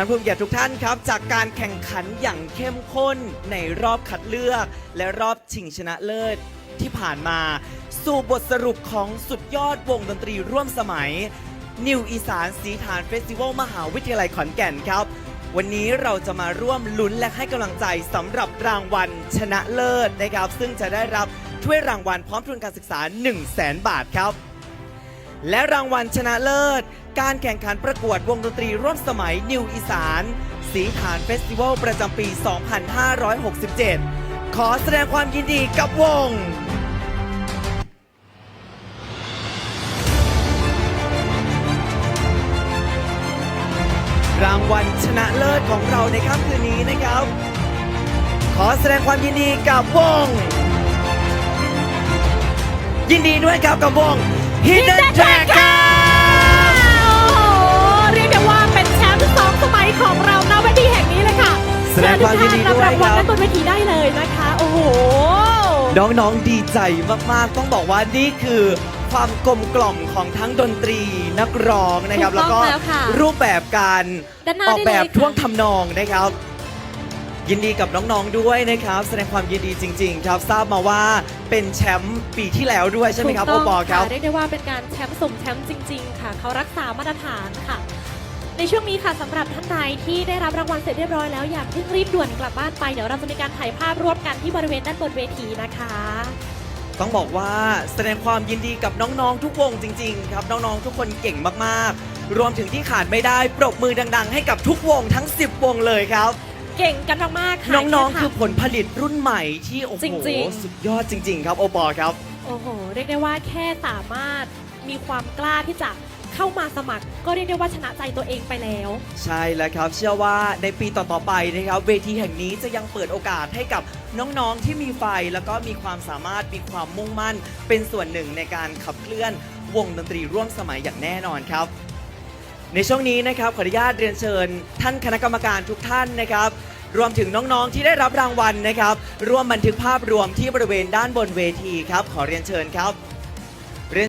ท่านผู้มีเกียรติทุกท่านครับ จากการแข่งขันอย่างเข้มข้นในรอบคัดเลือก และรอบชิงชนะเลิศที่ผ่านมาสู่บทสรุปของสุดยอดวงดนตรีร่วมสมัย นิวอีสานสีฐานเฟสติวัลมหาวิทยาลัยขอนแก่นครับ วันนี้เราจะมาร่วมลุ้นและให้กำลังใจสำหรับรางวัลชนะเลิศนะครับ ซึ่งจะได้รับถ้วยรางวัลพร้อมทุนการศึกษา 1 0 0 0 0แสนบาทครับ และรางวัลชนะเลิศ การแข่งขันประกวดวงดนตรีร่วมสมัยนิวอีสาน สีฐานเฟสติวัลประจำปี 2567 ขอแสดงความยินดีกับวงรางวัลชนะเลิศของเราในค่ำคืนนี้นะครับ ขอแสดงความยินดีกับวง ยินดีด้วยครับกับวง Hidden Track ครับโอ้โหเรียกได้ว่าเป็นแชมป์สองสมัยของเราณเวทีแห่งนี้เลยค่ะแสดงความยินดีด้วยเชิญทุกท่านรับรางวัลครับด้านบนเวทีได้เลยนะคะ โอ้โห น้องๆดีใจมากๆ ต้องบอกว่านี่คือความกลมกล่อมของทั้งดนตรีนักร้องนะครับ ถูแล้วกต้ก็องแล้วค่ะรูปแบบการด้านหน้าออกแบบได้เลยค่ะ ท่วงทำนองนะครับ ยินดีกับน้องๆด้วยนะครับ แสดงความยินดีจริง ๆ ครับทราบมาว่าเป็นแชมป์ปีที่แล้วด้วยใช่ไหมครับถูโอกต้ปงอครับะเรียกได้ว่าเป็นการแชมป์สมแชมป์จริง ๆ ค่ะ เขารักษามาตรฐานค่ะ ในช่วงนี้ค่ะสำหรับท่านใดที่ได้รับรางวัลเสร็จเรียบร้อยแล้วอย่าเพิ่งรีบด่วนกลับบ้านไปเดี๋ยวเราจะมีการถ่ายภาพร่วมกันที่บริเวณด้านบนเวทีนะคะต้องบอกว่าแสดงความยินดีกับน้องๆ ทุกวงจริง ๆ ครับ น้องๆ ทุกคนเก่งมากๆ รวมถึงที่ขาดไม่ได้ ปรบมือดัง ๆ ให้กับทุกวงทั้ง 10 วงเลยครับ เก่งกันมากๆค่ะน้องๆเยคือผลผลิตรุ่นใหม่ที่โอ้โหจริงๆสุดยอดจริง ๆ ครับโอปอครับ โอ้โห เรียกได้ว่าแค่สามารถมีความกล้าที่จะเข้ามาสมัคร ก็เรียกได้ว่าชนะใจตัวเองไปแล้ว ใช่แล้วครับ เชื่อว่าในปีต่อๆไปนะครับเวทีแห่งนี้จะยังเปิดโอกาสให้กับน้องๆที่มีไฟแล้วก็มีความสามารถมีความมุ่งมั่น เป็นส่วนหนึ่งในการขับเคลื่อนวงดนตรีร่วมสมัยอย่างแน่นอนครับ ในช่วงนี้นะครับขออนุญาตเรียนเชิญ ท่านคณะกรรมการทุกท่านนะครับ รวมถึงน้องๆที่ได้รับรางวัลนะครับ ร่วมบันทึกภาพรวมที่บริเวณด้านบนเวทีครับ ขอเรียนเชิญครับ